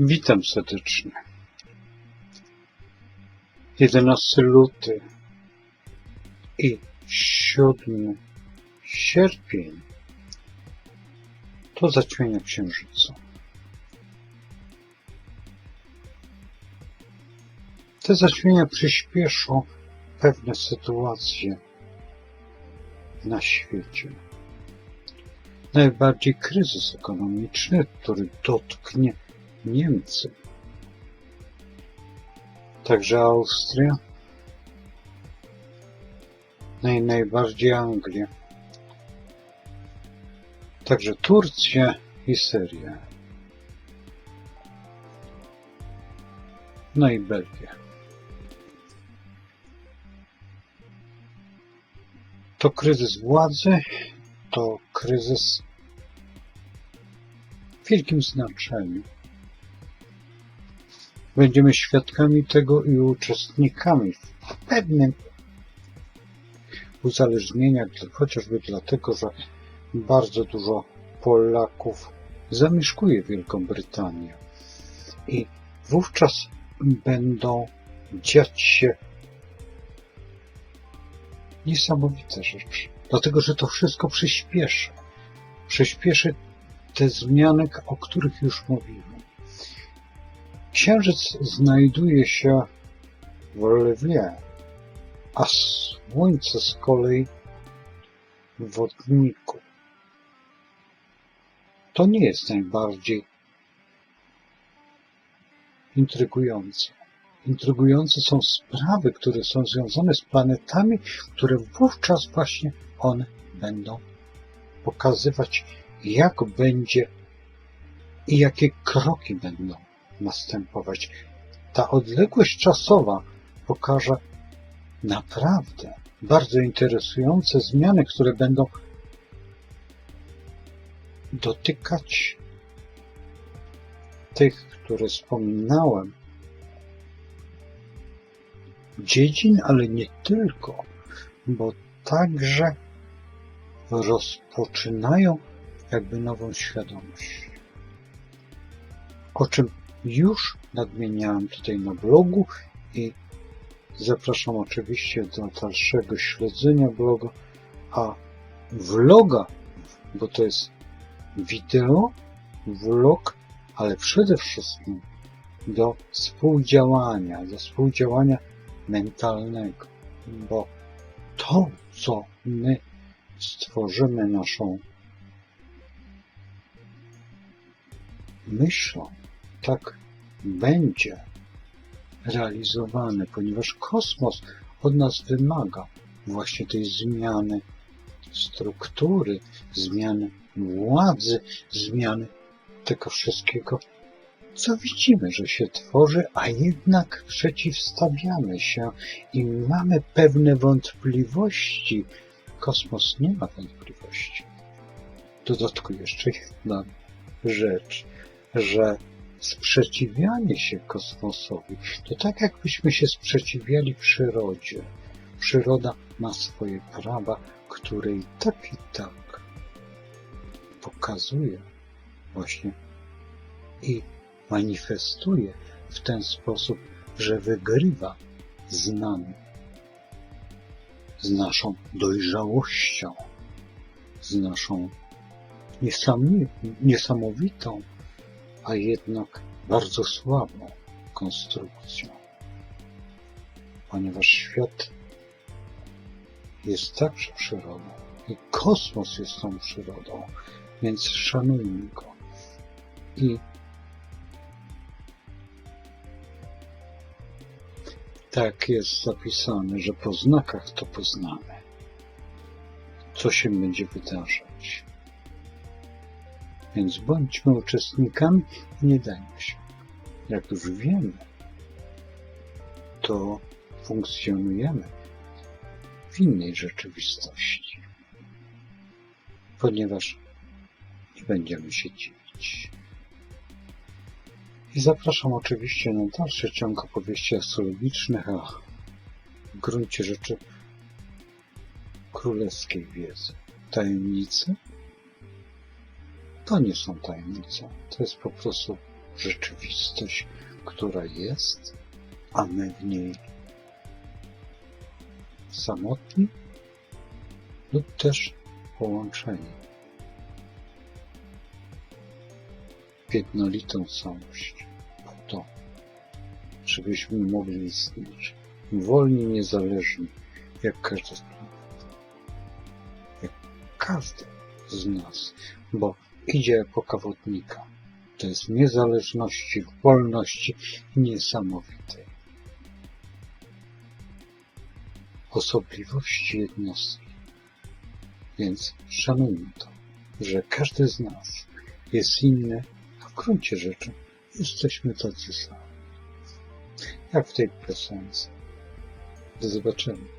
Witam serdecznie. 11 luty i 7 sierpień to zaćmienia księżyca. Te zaćmienia przyspieszą pewne sytuacje na świecie. Najbardziej kryzys ekonomiczny, który dotknie Niemcy, także Austria, no i najbardziej Anglię, także Turcję i Syrię, no i Belgię. To kryzys władzy, to kryzys w wielkim znaczeniu. Będziemy świadkami tego i uczestnikami w pewnym uzależnieniach, chociażby dlatego, że bardzo dużo Polaków zamieszkuje Wielką Brytanię i wówczas będą dziać się niesamowite rzeczy. Dlatego, że to wszystko przyspieszy. Przyspieszy te zmiany, o których już mówiłem. Księżyc znajduje się w lwie, a Słońce z kolei w wodniku. To nie jest najbardziej intrygujące. Intrygujące są sprawy, które są związane z planetami, które wówczas właśnie one będą pokazywać, jak będzie i jakie kroki będą następować. Ta odległość czasowa pokaże naprawdę bardzo interesujące zmiany, które będą dotykać tych, które wspominałem, dziedzin, ale nie tylko, bo także rozpoczynają jakby nową świadomość. O czym już nadmieniałem tutaj na blogu i zapraszam oczywiście do dalszego śledzenia bloga, a vloga, bo to jest wideo, vlog, ale przede wszystkim do współdziałania, do współdziałania mentalnego, bo to, co my stworzymy naszą myślą, tak będzie realizowane, ponieważ kosmos od nas wymaga właśnie tej zmiany struktury, zmiany władzy, zmiany tego wszystkiego, co widzimy, że się tworzy, a jednak przeciwstawiamy się i mamy pewne wątpliwości. Kosmos nie ma wątpliwości. W dodatku jeszcze jedna rzecz, że sprzeciwianie się kosmosowi to tak jakbyśmy się sprzeciwiali przyrodzie. Przyroda ma swoje prawa, które i tak i tak pokazuje właśnie i manifestuje w ten sposób, że wygrywa z nami, z naszą dojrzałością, z naszą niesamowitą, a jednak bardzo słabą konstrukcją. Ponieważ świat jest także przyrodą i kosmos jest tą przyrodą, więc szanujmy go. I tak jest zapisane, że po znakach to poznamy, co się będzie wydarzać. Więc bądźmy uczestnikami i nie dajmy się. Jak już wiemy, to funkcjonujemy w innej rzeczywistości, ponieważ nie będziemy się dziwić. I zapraszam oczywiście na dalszy ciąg opowieści astrologicznych, a w gruncie rzeczy królewskiej wiedzy. Tajemnice to nie są tajemnice. To jest po prostu rzeczywistość, która jest, a my w niej samotni lub też połączeni. W jednolitą całość po to, żebyśmy mogli istnieć. Wolni, niezależni, jak każdy z jak każdy z nas, bo idzie epoka wodnika. To jest niezależności, wolności niesamowitej. Osobliwości jednostki. Więc szanujmy to, że każdy z nas jest inny, a w gruncie rzeczy jesteśmy tacy sami. Jak w tej piosence. Do zobaczenia.